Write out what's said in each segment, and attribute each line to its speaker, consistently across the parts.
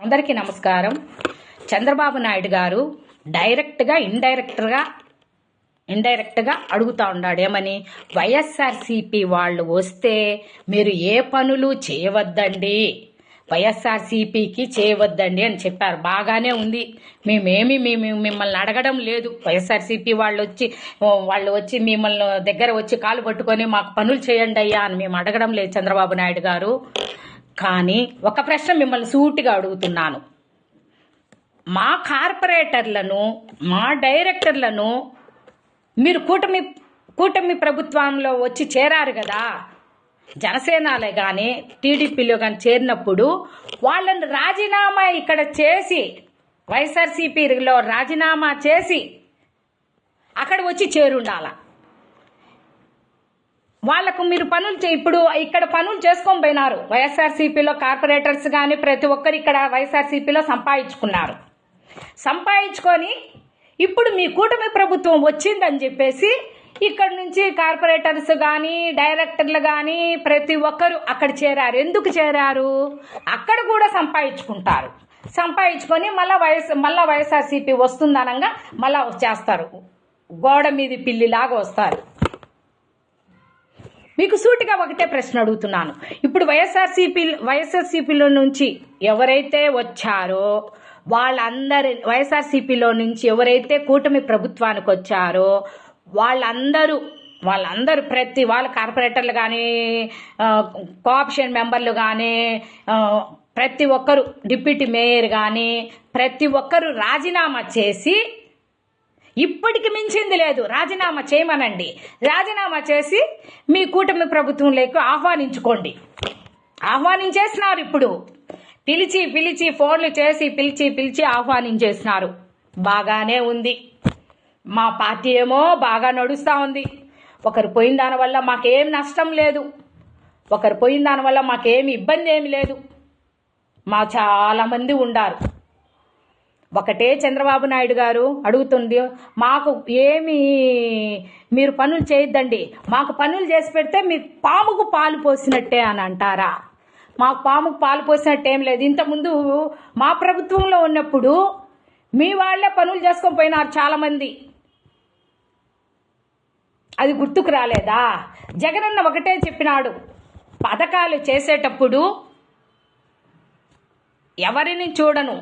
Speaker 1: అందరికీ నమస్కారం. చంద్రబాబు నాయుడు గారు డైరెక్ట్గా ఇండైరెక్ట్గా ఇండైరెక్ట్గా అడుగుతా ఉన్నాడు. ఏమని? వైఎస్ఆర్సీపీ వాళ్ళు వస్తే మీరు ఏ పనులు చేయవద్దండి. వైఎస్ఆర్సీపీకి చేయవద్దండి అని చెప్పారు. బాగానే ఉంది. మేమేమి మేము మిమ్మల్ని అడగడం లేదు. వైఎస్ఆర్సీపీ వాళ్ళు వచ్చి వాళ్ళు వచ్చి మిమ్మల్ని దగ్గర వచ్చి కాలు పట్టుకొని మాకు పనులు చేయండి అయ్యా అని మేము అడగడం లేదు చంద్రబాబు నాయుడు గారు. కానీ ఒక ప్రశ్న మిమ్మల్ని సూటిగా అడుగుతున్నాను. మా కార్పొరేటర్లను మా డైరెక్టర్లను మీరు కూటమి కూటమి ప్రభుత్వంలో వచ్చి చేరారు కదా. జనసేనలే కానీ టీడీపీలో కానీ చేరినప్పుడు వాళ్ళని రాజీనామా ఇక్కడ చేసి వైఎస్ఆర్సీపీలో రాజీనామా చేసి అక్కడ వచ్చి చేరుండాల? వాళ్ళకు మీరు పనులు ఇప్పుడు ఇక్కడ పనులు చేసుకొని పోయినారు. వైఎస్ఆర్సీపీలో కార్పొరేటర్స్ కానీ ప్రతి ఒక్కరు ఇక్కడ వైఎస్ఆర్సీపీలో సంపాదించుకున్నారు. సంపాదించుకొని ఇప్పుడు మీ కూటమి ప్రభుత్వం వచ్చిందని చెప్పేసి ఇక్కడ నుంచి కార్పొరేటర్స్ కానీ డైరెక్టర్లు కానీ ప్రతి ఒక్కరు అక్కడ చేరారు. ఎందుకు చేరారు? అక్కడ కూడా సంపాదించుకుంటారు. సంపాదించుకొని మళ్ళీ వైఎస్ మళ్ళీ వైఎస్ఆర్సీపీ వస్తుందనంగా మళ్ళీ చేస్తారు. గోడ మీది పిల్లిలాగా వస్తారు. మీకు సూటిగా ఒకటే ప్రశ్న అడుగుతున్నాను. ఇప్పుడు వైఎస్ఆర్సీపీ వైఎస్ఆర్సీపీలో నుంచి ఎవరైతే వచ్చారో వాళ్ళందరి వైఎస్ఆర్సీపీలో నుంచి ఎవరైతే కూటమి ప్రభుత్వానికి వచ్చారో వాళ్ళందరూ వాళ్ళందరూ ప్రతి వాళ్ళ కార్పొరేటర్లు కానీ కోఆప్షన్ మెంబర్లు కానీ ప్రతి ఒక్కరు డిప్యూటీ మేయర్ కానీ ప్రతి ఒక్కరు రాజీనామా చేసి ఇప్పటికి మించింది లేదు. రాజీనామా చేయమనండి. రాజీనామా చేసి మీ కూటమి ప్రభుత్వంలోకి ఆహ్వానించుకోండి. ఆహ్వానించేసినారు ఇప్పుడు. పిలిచి పిలిచి ఫోన్లు చేసి పిలిచి పిలిచి ఆహ్వానించేసినారు బాగానే ఉంది. మా పార్టీ ఏమో బాగా నడుస్తూ ఉంది. ఒకరు పోయిన దానివల్ల మాకేం నష్టం లేదు. ఒకరు పోయిన దానివల్ల మాకేమి ఇబ్బంది ఏమి లేదు. మా చాలామంది ఉండారు. ఒకటే చంద్రబాబు నాయుడు గారు అడుగుతుంది మాకు ఏమి మీరు పనులు చేయొద్దండి మాకు పనులు చేసి పెడితే మీకు పాముకు పాలు పోసినట్టే అని అంటారా? మాకు పాముకు పాలు పోసినట్టు ఏం లేదు. ఇంతకుముందు మా ప్రభుత్వంలో ఉన్నప్పుడు మీ వాళ్ళే పనులు చేసుకొని పోయినారు చాలామంది. అది గుర్తుకు రాలేదా? జగనన్న ఒకటే చెప్పినాడు పథకాలు చేసేటప్పుడు ఎవరిని చూడను.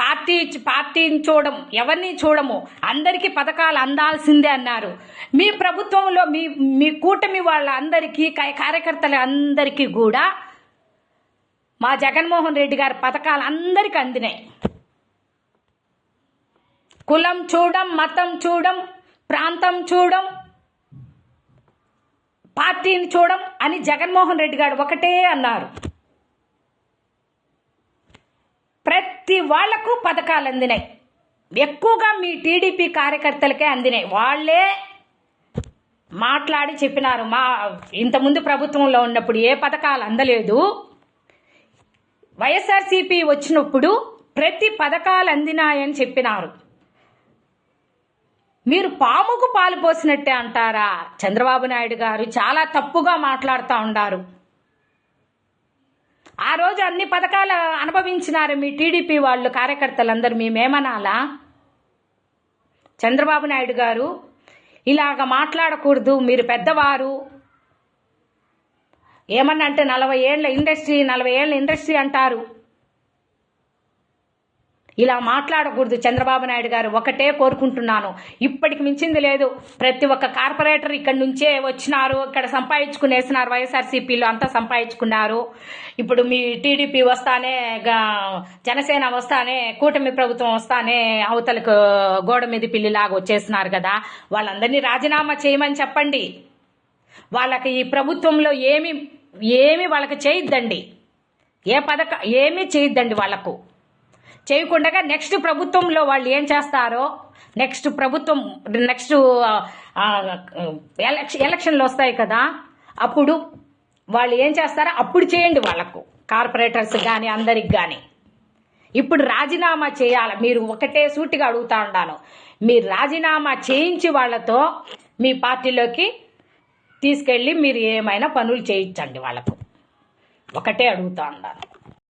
Speaker 1: పార్టీ పార్టీని చూడము ఎవరిని చూడము? అందరికీ పథకాలు అందాల్సిందే అన్నారు. మీ ప్రభుత్వంలో మీ మీ కూటమి వాళ్ళ అందరికీ కార్యకర్తల అందరికీ కూడా మా జగన్మోహన్ రెడ్డి గారి పథకాలు అందరికీ అందినాయి. కులం చూడం మతం చూడం ప్రాంతం చూడం పార్టీని చూడం అని జగన్మోహన్ రెడ్డి గారు ఒకటే అన్నారు. ప్రతి వాళ్ళకు పథకాలు అందినాయి. ఎక్కువగా మీ టీడీపీ కార్యకర్తలకే అందినాయి. వాళ్ళే మాట్లాడి చెప్పినారు. మా ఇంతకుముందు ప్రభుత్వంలో ఉన్నప్పుడు ఏ పథకాలు అందలేదు. వైఎస్ఆర్సీపీ వచ్చినప్పుడు ప్రతి పథకాలు అందినాయని చెప్పినారు. మీరు పాముకు పాలు పోసినట్టే అంటారా? చంద్రబాబు నాయుడు గారు చాలా తప్పుగా మాట్లాడుతూ ఉన్నారు ఆ రోజు అన్ని పథకాలు అనుభవించినారు మీ టీడీపీ వాళ్ళు కార్యకర్తలందరూ మేమేమనాలా చంద్రబాబు నాయుడు గారు ఇలాగ మాట్లాడకూడదు మీరు పెద్దవారు. ఏమన్నా అంటే నలభై ఏళ్ళ ఇండస్ట్రీ నలభై ఏళ్ళ ఇండస్ట్రీ అంటారు. ఇలా మాట్లాడకూడదు చంద్రబాబు నాయుడు గారు. ఒకటే కోరుకుంటున్నాను. ఇప్పటికి మించింది లేదు. ప్రతి ఒక్క కార్పొరేటర్ ఇక్కడ నుంచే వచ్చినారు. ఇక్కడ సంపాదించుకునేసినారు వైఎస్ఆర్సీపీలో. అంతా సంపాదించుకున్నారు. ఇప్పుడు మీ టీడీపీ వస్తానే జనసేన వస్తానే కూటమి ప్రభుత్వం వస్తానే అవతలకు గోడ మీద పిల్లిలాగా వచ్చేసినారు కదా. వాళ్ళందరినీ రాజీనామా చేయమని చెప్పండి. వాళ్ళకి ఈ ప్రభుత్వంలో ఏమి ఏమి వాళ్ళకి చేయొద్దండి. ఏ పథక ఏమీ చేయొద్దండి వాళ్ళకు. చేయకుండా నెక్స్ట్ ప్రభుత్వంలో వాళ్ళు ఏం చేస్తారో నెక్స్ట్ ప్రభుత్వం నెక్స్ట్ ఎలక్షన్ ఎలక్షన్లు వస్తాయి కదా అప్పుడు వాళ్ళు ఏం చేస్తారో అప్పుడు చేయండి వాళ్ళకు కార్పొరేటర్స్ కానీ అందరికి కానీ ఇప్పుడు రాజీనామా చేయాలి మీరు ఒకటే సూటిగా అడుగుతా ఉన్నాను. మీరు రాజీనామా చేయించి వాళ్ళతో మీ పార్టీలోకి తీసుకెళ్ళి మీరు ఏమైనా పనులు చేయించండి వాళ్ళకు. ఒకటే అడుగుతా ఉన్నాను.